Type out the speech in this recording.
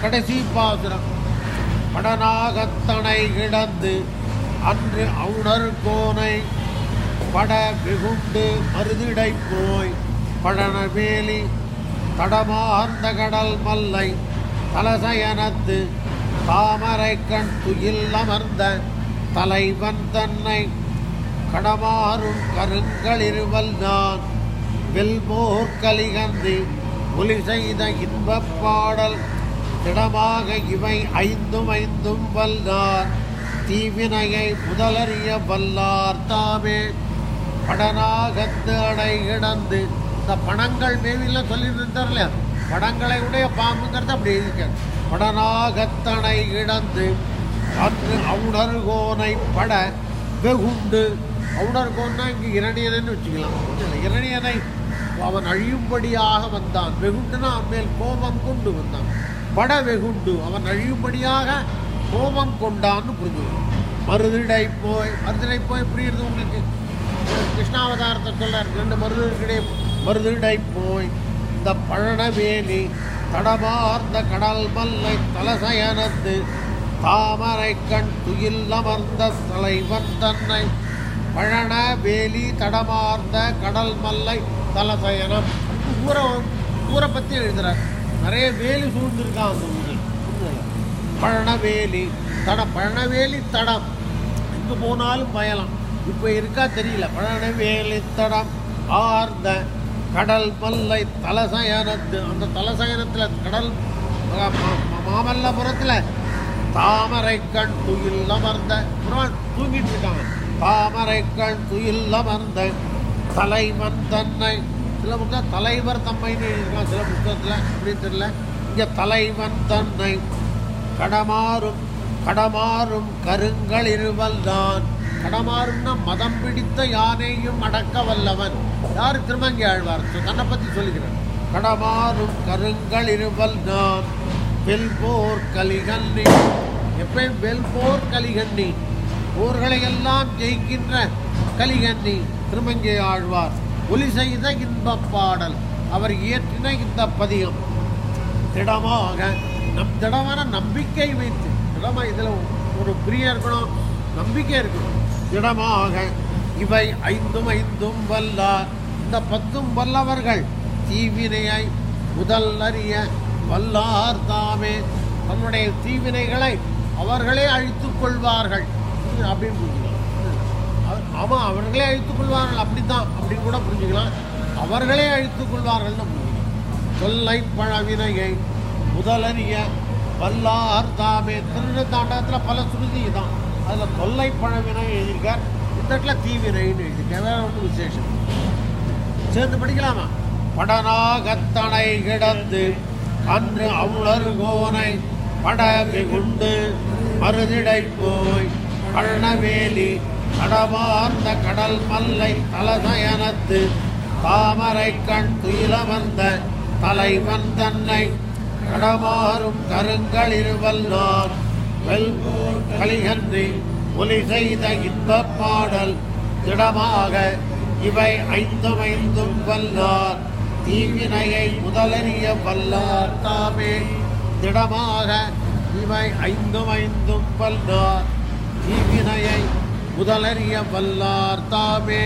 கடைசி பாசுரம். படனாகத்தனை கிடந்து அன்று அவுணர் கோனை பட மிகுண்டு மருதிடை போய் படனவேலி தடமார்ந்த கடல் மல்லை தலசயனத்து தாமரை கண் துயில் அமர்ந்த தலைவன் தன்னை கடமாறும் கருங்களிருவல் நான் வெல்மோர் கலிகந்தி ஒலி செய்த இன்பப் பாடல் திடமாக இவை ஐந்தும் ஐந்தும் வல்லார். தீவினையை முதலறிய வல்லார் தாமே. படனாகத்து அடை கிடந்து. இந்த பணங்கள் மேவிலாம் சொல்லியிருந்தார்ல படங்களை உடைய பாம்புங்கிறது அப்படி இருக்க படனாகத்தனை கிடந்து. அன்று அவுணர்கோனை பட வெகுண்டு. அவுணர்கோன்னா இங்கே இரணியனைன்னு வச்சுக்கலாம். இரணியனை அவன் அழியும்படியாக வந்தான். வெகுண்டுனா மேல் கோபம் கொண்டு வந்தான். பட வெகுண்டு அவன் அழியும்படியாக கோபம் கொண்டான்னு புரிஞ்சு மருதிடை போய் மருதிடை போய் புரியுறது உங்களுக்கு? கிருஷ்ணாவதாரத்தை சொல்றார் ரெண்டு மருதிடையே மருதிடை போய் இந்த பழனவேலி தடமார்ந்த கடல் மல்லை தலசயனத்து தாமரை கண் துயில் அமர்ந்த தலைவன் தன்னை பழன வேலி தடமார்ந்த கடல் மல்லை தலசயனம். ஊரை ஊரை பற்றி எழுதுறார். நிறைய வேலி சூழ்ந்திருக்கான் அந்த ஊரில். பழனவேலி தடம் பழனவேலி தடம். எங்கே போனாலும் பயலாம் இப்போ இருக்கா தெரியல. பழனவேலி தடம் ஆர்ந்த கடல் மல்லை தலசயனத்து அந்த தலசயனத்தில் கடல் மாமல்லபுரத்தில் தாமரை கண் துயில் அமர்ந்த புறான் தூங்கிட்டு இருக்காங்க தாமரை கண் துயில் அமர்ந்த தலைமன் தன்னை சில புத்தகம் தலைவர் தம்மைன்னு எழுதியிருக்கான் சில புத்தகத்தில் அப்படின்னு தெரியல. இங்கே தலைவன் தன்னை கடமாறும் கடமாறும் கருங்கள் இருவல் தான். கடமாறும்னா மதம் பிடித்த யானையும் அடக்க வல்லவன். யார் திருமங்கி ஆழ்வார்? தன்னை பற்றி சொல்லுகிறார் கடமாறும் கருங்கள் இருவல் நான் வெல்போர் கலிகண்ணி எப்பயும் வெல்போர் கலிகண்ணி போர்களை எல்லாம் ஜெயிக்கின்ற கலிகண்ணி திருமங்கை ஆழ்வார். ஒலி செய்த இந்த பாடல். அவர் இயற்றின இந்த பதிகம். திடமாக நம் திடமான நம்பிக்கை வைத்து திடமா இதில் ஒரு பிரியம் இருக்கணும் நம்பிக்கை இருக்கணும் திடமாக இவை ஐந்தும் ஐந்தும் வல்லார் இந்த பத்தும் வல்லவர்கள் தீவினையை முதல் அறிய வல்லார் தாமே. தன்னுடைய தீவினைகளை அவர்களே அழித்துக் கொள்வார்கள். அப்படின்னு ஆமாம் அவர்களே அழித்துக் கொள்வார்கள் அப்படித்தான் அப்படின்னு கூட புரிஞ்சுக்கலாம். அவர்களே அழித்துக் கொள்வார்கள்னு புரிஞ்சுக்கலாம். தொல்லை பழவினையை முதலறிய வல்லார் தாமே. திருநத்தாண்டகத்தில் பல சுருதி தான் அதில் தொல்லை பழவினை எழுதியிருக்கார். இந்த இடத்துல தீவினைன்னு எழுதியிருக்கார். வேற ஒன்று விசேஷம் சேர்ந்து படிக்கலாமா? படனாகத்தனை கிடந்து அன்று அவுளர் கோனை படகு குண்டு மருதிடை போய் கண்ணவேலி கடமார்ந்த கடல் மல்லை தலசயனத்து தாமரை கண் துயிலமர்ந்த தலைவன் தன்னை கடமாறும் கருங்கள் இருவல்லார் வெல்போர் கலிகன்றி ஒலி செய்த இன்பப் பாடல் திடமாக இவை ஐந்தும் ஐந்தும் வல்லார். தீவினையை முதலறிய வல்லார் தாமே. திடமாக இவை ஐந்தும் ஐந்தும் வல்லார். தீவினையை முதலறிய வல்லார் தாமே